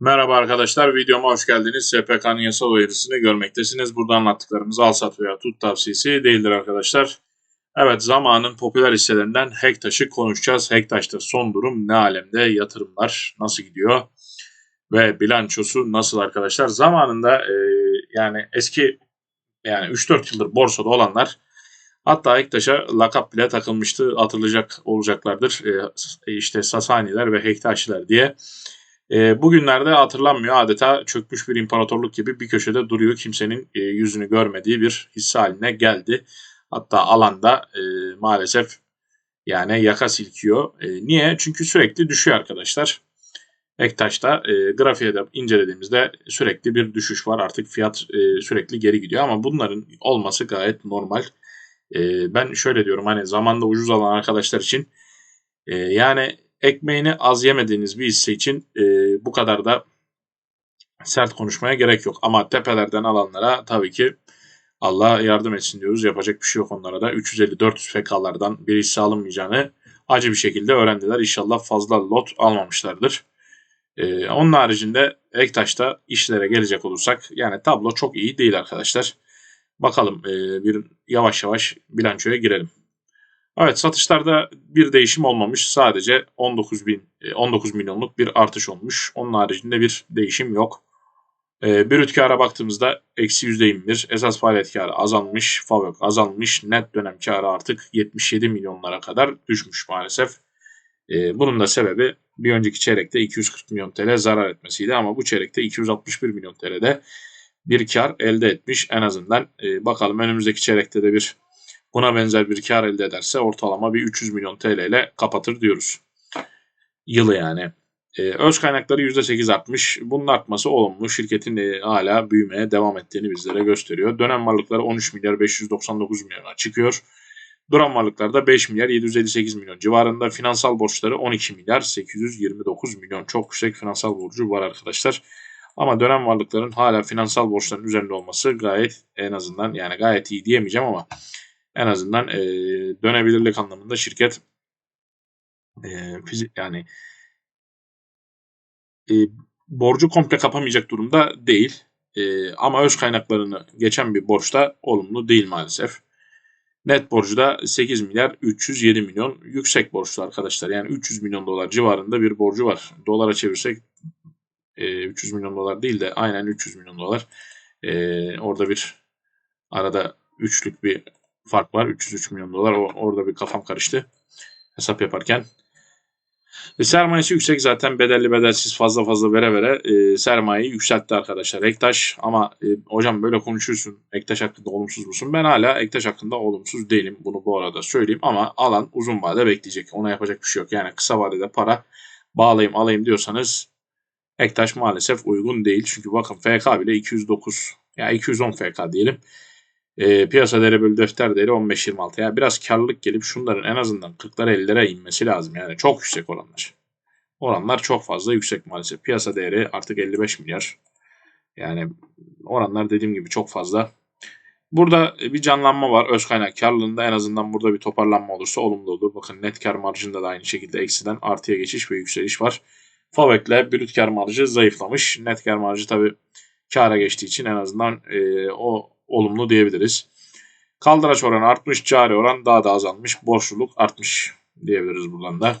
Merhaba arkadaşlar, videoma hoş geldiniz. SPK'nın yasal uyarısını görmektesiniz. Burada anlattıklarımız al sat veya tut tavsiyesi değildir arkadaşlar. Evet, zamanın popüler hisselerinden Hektaş'ı konuşacağız. Hektaş'ta son durum ne alemde, yatırımlar nasıl gidiyor ve bilançosu nasıl arkadaşlar? Zamanında e, yani eski yani 3-4 yıldır borsada olanlar hatta Hektaş'a lakap bile takılmıştı hatırlayacak olacaklardır. E, işte Sasaniler ve Hektaşlar diye. E, bugünlerde hatırlanmıyor adeta çökmüş bir imparatorluk gibi bir köşede duruyor. Kimsenin e, yüzünü görmediği bir hisse haline geldi. Hatta alanda e, maalesef yani yaka silkiyor. E, niye? Çünkü sürekli düşüyor arkadaşlar. Ektaş'ta e, grafiğe de incelediğimizde sürekli bir düşüş var. Artık fiyat e, sürekli geri gidiyor ama bunların olması gayet normal. E, ben şöyle diyorum hani zamanda ucuz alan arkadaşlar için e, yani ekmeğini az yemediğiniz bir hisse için e, bu kadar da sert konuşmaya gerek yok. Ama tepelerden alanlara tabii ki Allah yardım etsin diyoruz. Yapacak bir şey yok onlara da. 350-400 FK'lardan bir hisse alınmayacağını acı bir şekilde öğrendiler. İnşallah fazla lot almamışlardır. Ee, onun haricinde Ektaş'ta işlere gelecek olursak yani tablo çok iyi değil arkadaşlar. Bakalım e, bir yavaş yavaş bilançoya girelim. Evet satışlarda bir değişim olmamış. Sadece 19 bin 19 e, milyonluk bir artış olmuş. Onun haricinde bir değişim yok. E, brüt kâra baktığımızda eksi %21. Esas faaliyet kârı azalmış. FAVÖK azalmış. Net dönem kârı artık 77 milyonlara kadar düşmüş maalesef. E, bunun da sebebi bir önceki çeyrekte 240 milyon TL zarar etmesiydi ama bu çeyrekte 261 milyon TL'de bir kar elde etmiş en azından. E, bakalım önümüzdeki çeyrekte de bir buna benzer bir kar elde ederse ortalama bir 300 milyon TL ile kapatır diyoruz. Yılı yani. Ee, öz kaynakları %8 artmış. Bunun artması olumlu. Şirketin de hala büyümeye devam ettiğini bizlere gösteriyor. Dönem varlıkları 13 milyar 599 milyona çıkıyor. Duran varlıklar da 5 milyar 758 milyon civarında. Finansal borçları 12 milyar 829 milyon. Çok yüksek finansal borcu var arkadaşlar. Ama dönem varlıkların hala finansal borçların üzerinde olması gayet en azından yani gayet iyi diyemeyeceğim ama en azından e, dönebilirlik anlamında şirket e, yani e, borcu komple kapamayacak durumda değil. E, ama öz kaynaklarını geçen bir borçta olumlu değil maalesef. Net borcu da 8 milyar 307 milyon yüksek borçlu arkadaşlar. Yani 300 milyon dolar civarında bir borcu var. Dolara çevirsek e, 300 milyon dolar değil de aynen 300 milyon dolar. E, orada bir arada üçlük bir fark var. 303 milyon dolar. O, orada bir kafam karıştı hesap yaparken. E, sermayesi yüksek zaten bedelli bedelsiz fazla fazla vere vere e, sermayeyi yükseltti arkadaşlar. Ektaş ama e, hocam böyle konuşuyorsun Ektaş hakkında olumsuz musun? Ben hala Ektaş hakkında olumsuz değilim. Bunu bu arada söyleyeyim ama alan uzun vade bekleyecek. Ona yapacak bir şey yok. Yani kısa vadede para bağlayayım alayım diyorsanız Ektaş maalesef uygun değil. Çünkü bakın FK bile 209 ya yani 210 FK diyelim. E, piyasa değeri bölü defter değeri 15-26. Yani biraz karlılık gelip şunların en azından 40'lara 50'lere inmesi lazım. Yani çok yüksek oranlar. Oranlar çok fazla yüksek maalesef. Piyasa değeri artık 55 milyar. Yani oranlar dediğim gibi çok fazla. Burada bir canlanma var. Öz kaynak karlılığında en azından burada bir toparlanma olursa olumlu olur. Bakın net kar marjında da aynı şekilde eksiden artıya geçiş ve yükseliş var. Favek'le brüt kar marjı zayıflamış. Net kar marjı tabi kara geçtiği için en azından e, o olumlu diyebiliriz. Kaldıraç oranı artmış, cari oran daha da azalmış, borçluluk artmış diyebiliriz buradan da.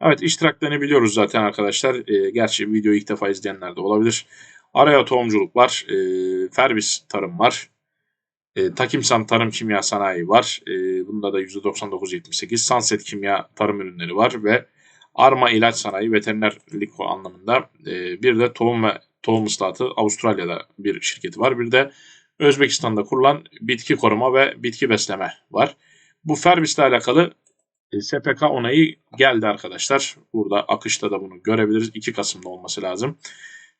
Evet iştiraklarını biliyoruz zaten arkadaşlar. E, gerçi videoyu ilk defa izleyenler de olabilir. Araya tohumculuk var. E, Ferbis tarım var. E, Takimsan Tarım Kimya Sanayi var. E, bunda da %99.78. Sunset Kimya Tarım Ürünleri var ve Arma İlaç Sanayi Veterinerlik anlamında e, bir de tohum ve tohum ıslatı Avustralya'da bir şirketi var. Bir de Özbekistan'da kurulan bitki koruma ve bitki besleme var. Bu Ferbis ile alakalı e, SPK onayı geldi arkadaşlar. Burada akışta da bunu görebiliriz. 2 Kasım'da olması lazım.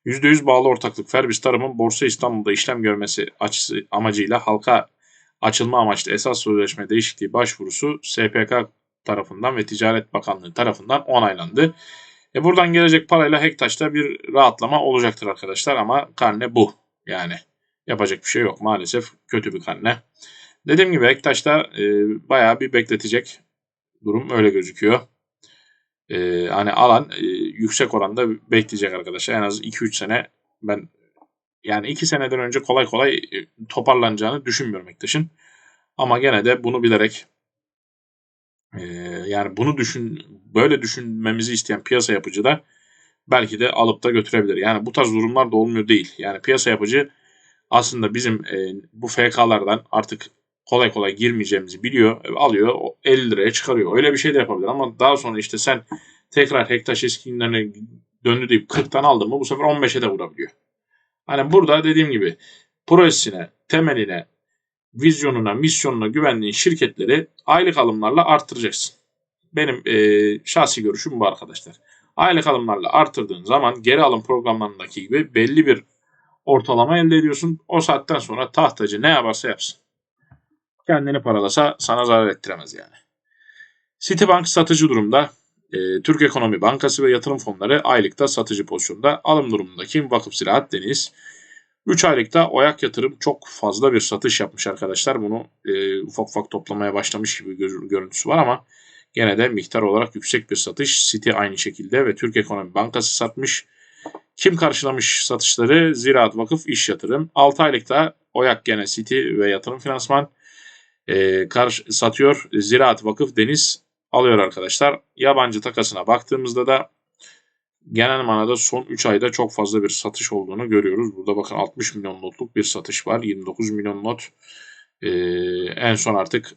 %100 bağlı ortaklık Ferbis Tarım'ın Borsa İstanbul'da işlem görmesi açısı amacıyla halka açılma amaçlı esas sözleşme değişikliği başvurusu SPK tarafından ve Ticaret Bakanlığı tarafından onaylandı. E buradan gelecek parayla Hektaş'ta bir rahatlama olacaktır arkadaşlar ama karne bu. Yani yapacak bir şey yok maalesef kötü bir karne. Dediğim gibi Hektaş'ta e, bayağı bir bekletecek durum öyle gözüküyor. e, hani alan e, yüksek oranda bekleyecek arkadaşlar. En az 2-3 sene ben yani 2 seneden önce kolay kolay e, toparlanacağını düşünmüyorum Ektaş'ın. Ama gene de bunu bilerek e, yani bunu düşün böyle düşünmemizi isteyen piyasa yapıcı da belki de alıp da götürebilir. Yani bu tarz durumlar da olmuyor değil. Yani piyasa yapıcı aslında bizim e, bu FK'lardan artık kolay kolay girmeyeceğimizi biliyor. E, alıyor 50 liraya çıkarıyor. Öyle bir şey de yapabilir ama daha sonra işte sen tekrar Hektaş eski günlerine döndü deyip 40'tan aldın mı bu sefer 15'e de vurabiliyor. Hani burada dediğim gibi projesine, temeline, vizyonuna, misyonuna güvendiğin şirketleri aylık alımlarla arttıracaksın. Benim e, şahsi görüşüm bu arkadaşlar. Aylık alımlarla arttırdığın zaman geri alım programlarındaki gibi belli bir ortalama elde ediyorsun. O saatten sonra tahtacı ne yaparsa yapsın. Kendini paralasa sana zarar ettiremez yani. Citibank satıcı durumda. E, Türk Ekonomi Bankası ve yatırım fonları aylıkta satıcı pozisyonda. Alım durumundaki Vakıf Ziraat Deniz. 3 aylıkta Oyak Yatırım çok fazla bir satış yapmış arkadaşlar. Bunu e, ufak ufak toplamaya başlamış gibi görüntüsü var ama gene de miktar olarak yüksek bir satış. City aynı şekilde ve Türk Ekonomi Bankası satmış. Kim karşılamış satışları? Ziraat Vakıf İş Yatırım. 6 aylıkta Oyak gene City ve Yatırım Finansman e, karşı satıyor. Ziraat Vakıf Deniz alıyor arkadaşlar. Yabancı takasına baktığımızda da genel manada son 3 ayda çok fazla bir satış olduğunu görüyoruz. Burada bakın 60 milyon notluk bir satış var. 29 milyon not. Ee, en son artık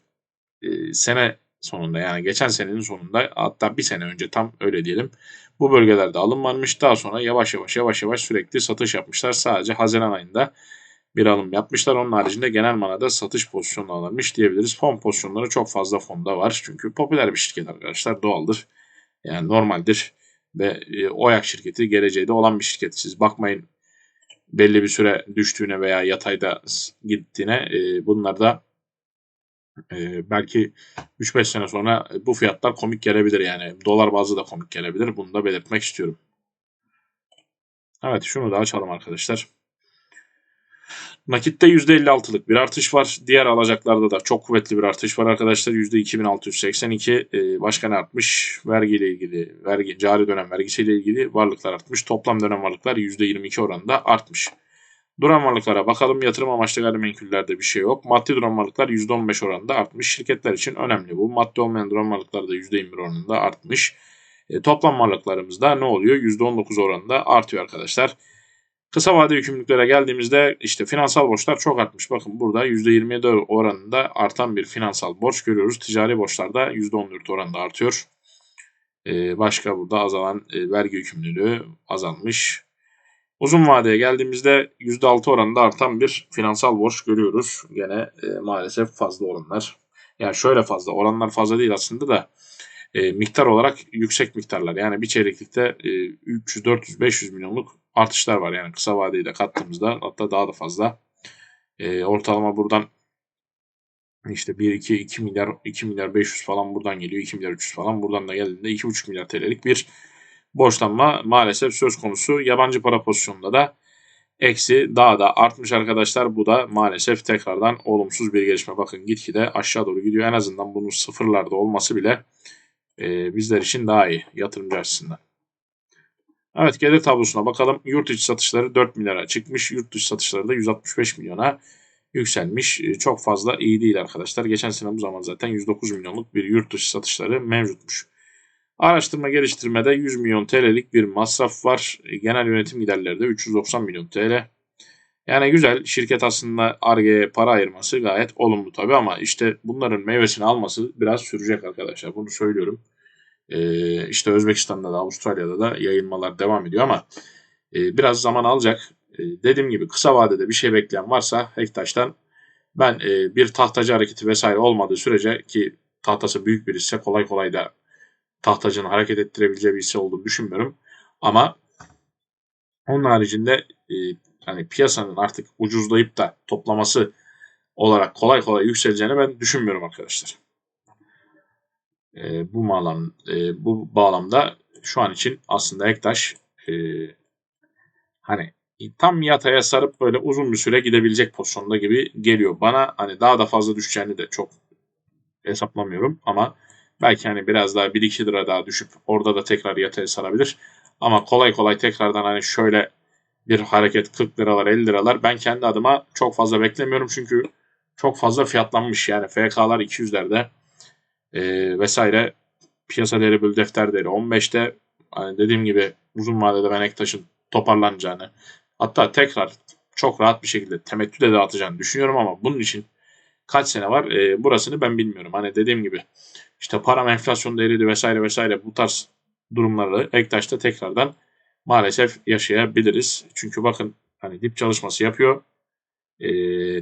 e, sene sonunda yani geçen senenin sonunda hatta bir sene önce tam öyle diyelim. Bu bölgelerde alım varmış. Daha sonra yavaş yavaş yavaş yavaş sürekli satış yapmışlar. Sadece Haziran ayında bir alım yapmışlar. Onun haricinde genel manada satış pozisyonu alınmış diyebiliriz. Fon pozisyonları çok fazla fonda var. Çünkü popüler bir şirket arkadaşlar doğaldır. Yani normaldir. Ve e, OYAK şirketi geleceğde olan bir şirket. Siz bakmayın belli bir süre düştüğüne veya yatayda gittiğine e, bunlar da e, belki 3-5 sene sonra bu fiyatlar komik gelebilir yani. Dolar bazı da komik gelebilir. Bunu da belirtmek istiyorum. Evet şunu da açalım arkadaşlar. Nakitte %56'lık bir artış var. Diğer alacaklarda da çok kuvvetli bir artış var arkadaşlar. %2682 e, başka ne artmış? Vergi ile ilgili, vergi, cari dönem vergisiyle ilgili varlıklar artmış. Toplam dönem varlıklar %22 oranında artmış. Duran varlıklara bakalım. Yatırım amaçlı gayrimenkullerde bir şey yok. Maddi duran varlıklar %15 oranında artmış. Şirketler için önemli bu. Maddi olmayan duran varlıklar da %21 oranında artmış. E, toplam varlıklarımızda ne oluyor? %19 oranında artıyor arkadaşlar. Kısa vade yükümlülüklere geldiğimizde işte finansal borçlar çok artmış. Bakın burada %27 oranında artan bir finansal borç görüyoruz. Ticari borçlarda %14 oranında artıyor. Ee, başka burada azalan e, vergi yükümlülüğü azalmış. Uzun vadeye geldiğimizde %6 oranında artan bir finansal borç görüyoruz. Gene e, maalesef fazla oranlar. Yani şöyle fazla oranlar fazla değil aslında da e, miktar olarak yüksek miktarlar. Yani bir çeyreklikte e, 300, 400, 500 milyonluk artışlar var. Yani kısa vadeyi de kattığımızda hatta daha da fazla. E, ortalama buradan işte 1 2 2 milyar 2 milyar 500 falan buradan geliyor. 2 milyar 300 falan buradan da geldiğinde 2,5 milyar TL'lik bir borçlanma maalesef söz konusu. Yabancı para pozisyonunda da eksi daha da artmış arkadaşlar. Bu da maalesef tekrardan olumsuz bir gelişme. Bakın gitgide aşağı doğru gidiyor. En azından bunun sıfırlarda olması bile e, bizler için daha iyi yatırımcı açısından. Evet gelir tablosuna bakalım. Yurt içi satışları 4 milyara çıkmış. Yurt dışı satışları da 165 milyona yükselmiş. E, çok fazla iyi değil arkadaşlar. Geçen sene bu zaman zaten 109 milyonluk bir yurt dışı satışları mevcutmuş. Araştırma geliştirmede 100 milyon TL'lik bir masraf var. E, genel yönetim giderleri de 390 milyon TL. Yani güzel şirket aslında ARGE'ye para ayırması gayet olumlu tabii ama işte bunların meyvesini alması biraz sürecek arkadaşlar. Bunu söylüyorum. Ee, işte Özbekistan'da da Avustralya'da da yayılmalar devam ediyor ama e, biraz zaman alacak. E, dediğim gibi kısa vadede bir şey bekleyen varsa Hektaş'tan ben e, bir tahtacı hareketi vesaire olmadığı sürece ki tahtası büyük bir hisse kolay kolay da tahtacının hareket ettirebileceği bir hisse olduğunu düşünmüyorum. Ama onun haricinde e, hani piyasanın artık ucuzlayıp da toplaması olarak kolay kolay yükseleceğini ben düşünmüyorum arkadaşlar. E, bu bağlam e, bu bağlamda şu an için aslında Ektaş e, hani tam yataya sarıp böyle uzun bir süre gidebilecek pozisyonda gibi geliyor. Bana hani daha da fazla düşeceğini de çok hesaplamıyorum ama Belki hani biraz daha 1-2 lira daha düşüp orada da tekrar yataya sarabilir. Ama kolay kolay tekrardan hani şöyle bir hareket 40 liralar 50 liralar ben kendi adıma çok fazla beklemiyorum çünkü çok fazla fiyatlanmış yani FK'lar 200'lerde e, vesaire piyasa değeri bölü defter değeri 15'te hani dediğim gibi uzun vadede ben Ektaş'ın toparlanacağını hatta tekrar çok rahat bir şekilde temettüde dağıtacağını düşünüyorum ama bunun için kaç sene var e, burasını ben bilmiyorum. Hani dediğim gibi işte param enflasyon değeriydi vesaire vesaire bu tarz durumları Ektaş'ta tekrardan maalesef yaşayabiliriz. Çünkü bakın hani dip çalışması yapıyor. E,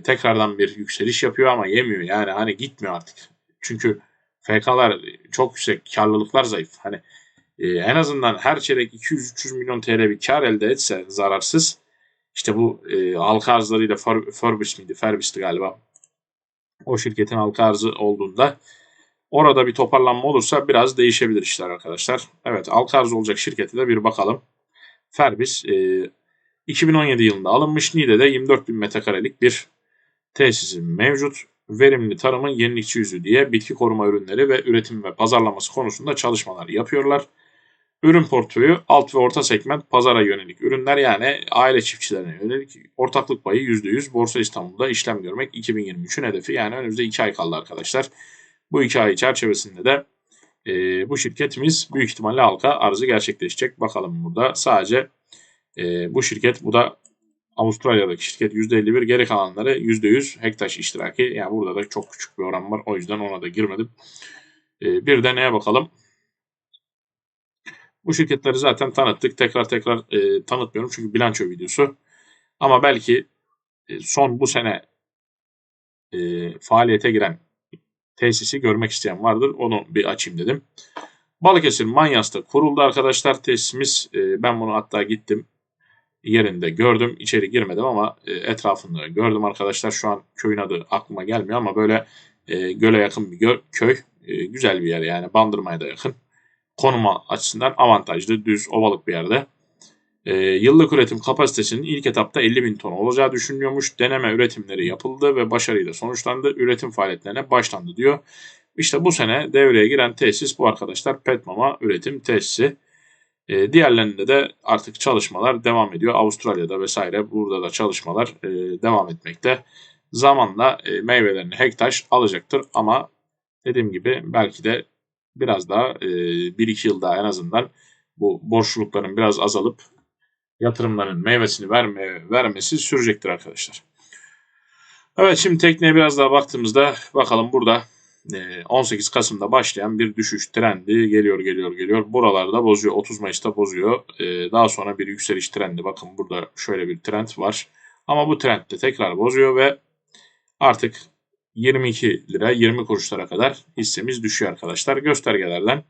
tekrardan bir yükseliş yapıyor ama yemiyor. Yani hani gitmiyor artık. Çünkü FK'lar çok yüksek, karlılıklar zayıf. Hani e, en azından her çeyrek 200-300 milyon TL bir kar elde etse zararsız. İşte bu e, halka arzlarıyla Fer, Ferbis miydi? Ferbis'ti galiba. O şirketin halka arzı olduğunda orada bir toparlanma olursa biraz değişebilir işler arkadaşlar. Evet halka arz olacak şirkete de bir bakalım. Ferbis e, 2017 yılında alınmış. Niğde'de 24 bin metrekarelik bir tesisi mevcut. Verimli tarımın yenilikçi yüzü diye bitki koruma ürünleri ve üretim ve pazarlaması konusunda çalışmalar yapıyorlar. Ürün portföyü alt ve orta segment pazara yönelik ürünler yani aile çiftçilerine yönelik ortaklık payı %100 Borsa İstanbul'da işlem görmek 2023'ün hedefi yani önümüzde 2 ay kaldı arkadaşlar. Bu 2 ay çerçevesinde de e, bu şirketimiz büyük ihtimalle halka arzı gerçekleşecek. Bakalım burada sadece e, bu şirket bu da Avustralya'daki şirket %51 geri kalanları %100 Hektaş iştiraki. Yani burada da çok küçük bir oran var. O yüzden ona da girmedim. E, bir de neye bakalım? Bu şirketleri zaten tanıttık. Tekrar tekrar e, tanıtmıyorum çünkü bilanço videosu. Ama belki e, son bu sene e, faaliyete giren tesisi görmek isteyen vardır. Onu bir açayım dedim. Balıkesir Manyas'ta kuruldu arkadaşlar tesisimiz. E, ben bunu hatta gittim yerinde gördüm. İçeri girmedim ama e, etrafında gördüm arkadaşlar. Şu an köyün adı aklıma gelmiyor ama böyle e, göle yakın bir gö- köy. Güzel bir yer yani Bandırma'ya da yakın. Konuma açısından avantajlı, düz, ovalık bir yerde. E, yıllık üretim kapasitesinin ilk etapta 50 bin ton olacağı düşünülüyormuş. Deneme üretimleri yapıldı ve başarıyla sonuçlandı. Üretim faaliyetlerine başlandı diyor. İşte bu sene devreye giren tesis bu arkadaşlar. Petmama üretim tesisi. E, diğerlerinde de artık çalışmalar devam ediyor. Avustralya'da vesaire burada da çalışmalar e, devam etmekte. Zamanla e, meyvelerini hektaş alacaktır ama dediğim gibi belki de biraz daha e, 1-2 yıl daha en azından bu borçlulukların biraz azalıp yatırımların meyvesini verme, vermesi sürecektir arkadaşlar. Evet şimdi tekneye biraz daha baktığımızda bakalım burada 18 Kasım'da başlayan bir düşüş trendi geliyor geliyor geliyor. Buralarda bozuyor. 30 Mayıs'ta bozuyor. Daha sonra bir yükseliş trendi. Bakın burada şöyle bir trend var. Ama bu trend de tekrar bozuyor ve artık 22 lira 20 kuruşlara kadar hissemiz düşüyor arkadaşlar. Göstergelerden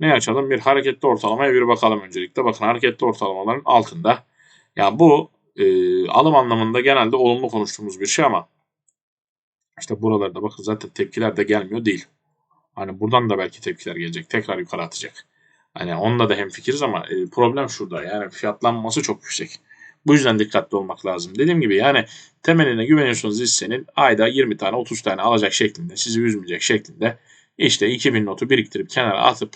ne açalım? Bir hareketli ortalamaya bir bakalım öncelikle. Bakın hareketli ortalamaların altında. Ya yani bu e, alım anlamında genelde olumlu konuştuğumuz bir şey ama işte buralarda bakın zaten tepkiler de gelmiyor değil. Hani buradan da belki tepkiler gelecek. Tekrar yukarı atacak. Hani onunla da hem fikiriz ama e, problem şurada. Yani fiyatlanması çok yüksek. Bu yüzden dikkatli olmak lazım. Dediğim gibi yani temeline güveniyorsunuz hissenin ayda 20 tane 30 tane alacak şeklinde sizi üzmeyecek şeklinde işte 2000 notu biriktirip kenara atıp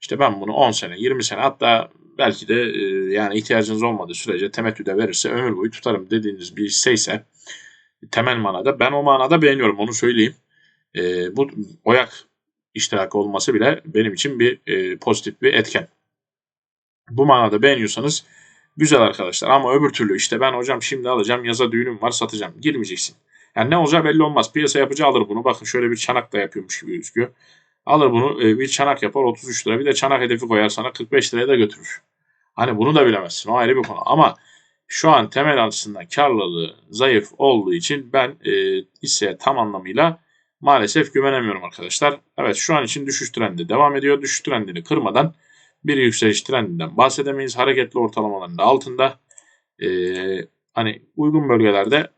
işte ben bunu 10 sene 20 sene hatta belki de e, yani ihtiyacınız olmadığı sürece temettüde verirse ömür boyu tutarım dediğiniz bir hisse temel manada. Ben o manada beğeniyorum onu söyleyeyim. E, bu oyak iştirakı olması bile benim için bir e, pozitif bir etken. Bu manada beğeniyorsanız güzel arkadaşlar ama öbür türlü işte ben hocam şimdi alacağım yaza düğünüm var satacağım girmeyeceksin. Yani ne olacağı belli olmaz. Piyasa yapıcı alır bunu. Bakın şöyle bir çanak da yapıyormuş gibi gözüküyor. Alır bunu e, bir çanak yapar 33 lira. Bir de çanak hedefi koyar sana 45 liraya da götürür. Hani bunu da bilemezsin. O ayrı bir konu. Ama şu an temel açısından karlılığı zayıf olduğu için ben e, hisseye tam anlamıyla maalesef güvenemiyorum arkadaşlar. Evet şu an için düşüş trendi devam ediyor. Düşüş trendini kırmadan bir yükseliş trendinden bahsedemeyiz. Hareketli ortalamaların da altında. E, hani uygun bölgelerde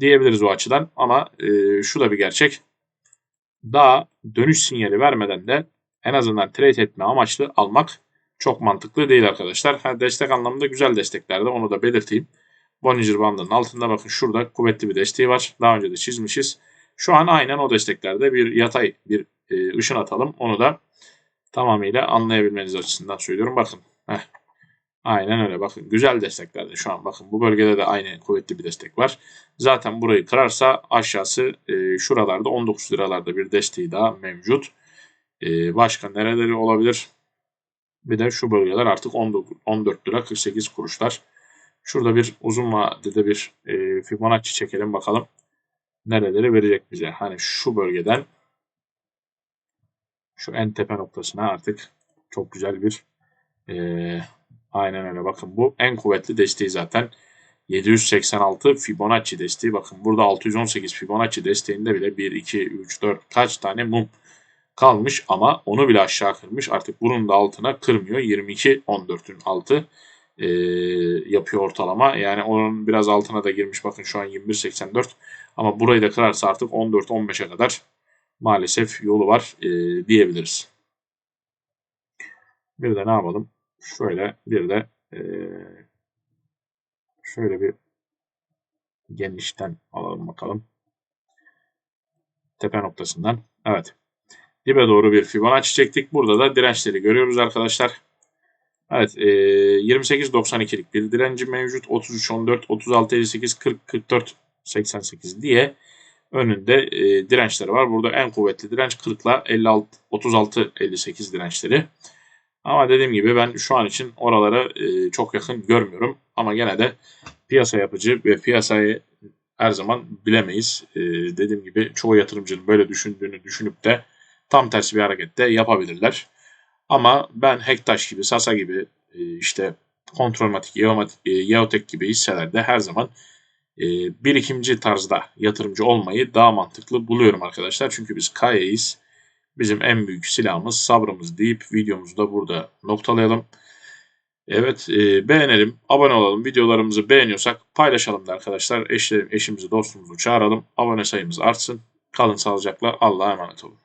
diyebiliriz o açıdan ama e, şu da bir gerçek. Daha dönüş sinyali vermeden de en azından trade etme amaçlı almak çok mantıklı değil arkadaşlar. Ha, destek anlamında güzel desteklerde onu da belirteyim. Bollinger bandının altında bakın şurada kuvvetli bir desteği var. Daha önce de çizmişiz. Şu an aynen o desteklerde bir yatay bir e, ışın atalım. Onu da tamamıyla anlayabilmeniz açısından söylüyorum. Bakın. Heh. Aynen öyle. Bakın güzel desteklerde şu an. Bakın bu bölgede de aynı kuvvetli bir destek var. Zaten burayı kırarsa aşağısı e, şuralarda 19 liralarda bir desteği daha mevcut. E, başka nereleri olabilir? Bir de şu bölgeler artık 19, 14 lira 48 kuruşlar. Şurada bir uzun vadede bir e, Fibonacci çekelim bakalım. Nereleri verecek bize? Hani şu bölgeden şu en tepe noktasına artık çok güzel bir e, aynen öyle. Bakın bu en kuvvetli desteği zaten. 786 Fibonacci desteği. Bakın burada 618 Fibonacci desteğinde bile 1 2 3 4 kaç tane mum kalmış ama onu bile aşağı kırmış. Artık bunun da altına kırmıyor. 22 14'ün altı e, yapıyor ortalama. Yani onun biraz altına da girmiş. Bakın şu an 21.84 ama burayı da kırarsa artık 14-15'e kadar maalesef yolu var e, diyebiliriz. Bir de ne yapalım? Şöyle bir de şöyle bir genişten alalım bakalım. Tepe noktasından. Evet. Dibe doğru bir Fibonacci çektik. Burada da dirençleri görüyoruz arkadaşlar. Evet. E, 28.92'lik bir direnci mevcut. 33.14, 36.58, 40, 44, 88 diye önünde dirençleri var. Burada en kuvvetli direnç 40 ile 56, 36, 58 dirençleri. Ama dediğim gibi ben şu an için oralara e, çok yakın görmüyorum. Ama gene de piyasa yapıcı ve piyasayı her zaman bilemeyiz. E, dediğim gibi çoğu yatırımcının böyle düşündüğünü düşünüp de tam tersi bir harekette yapabilirler. Ama ben Hektaş gibi, Sasa gibi e, işte Kontrolmatik, Yeotek gibi hisselerde her zaman e, birikimci tarzda yatırımcı olmayı daha mantıklı buluyorum arkadaşlar. Çünkü biz Kaye'yiz. Bizim en büyük silahımız sabrımız deyip videomuzu da burada noktalayalım. Evet e, beğenelim, abone olalım. Videolarımızı beğeniyorsak paylaşalım da arkadaşlar. Eşlerim, eşimizi, dostumuzu çağıralım. Abone sayımız artsın. Kalın sağlıcakla. Allah'a emanet olun.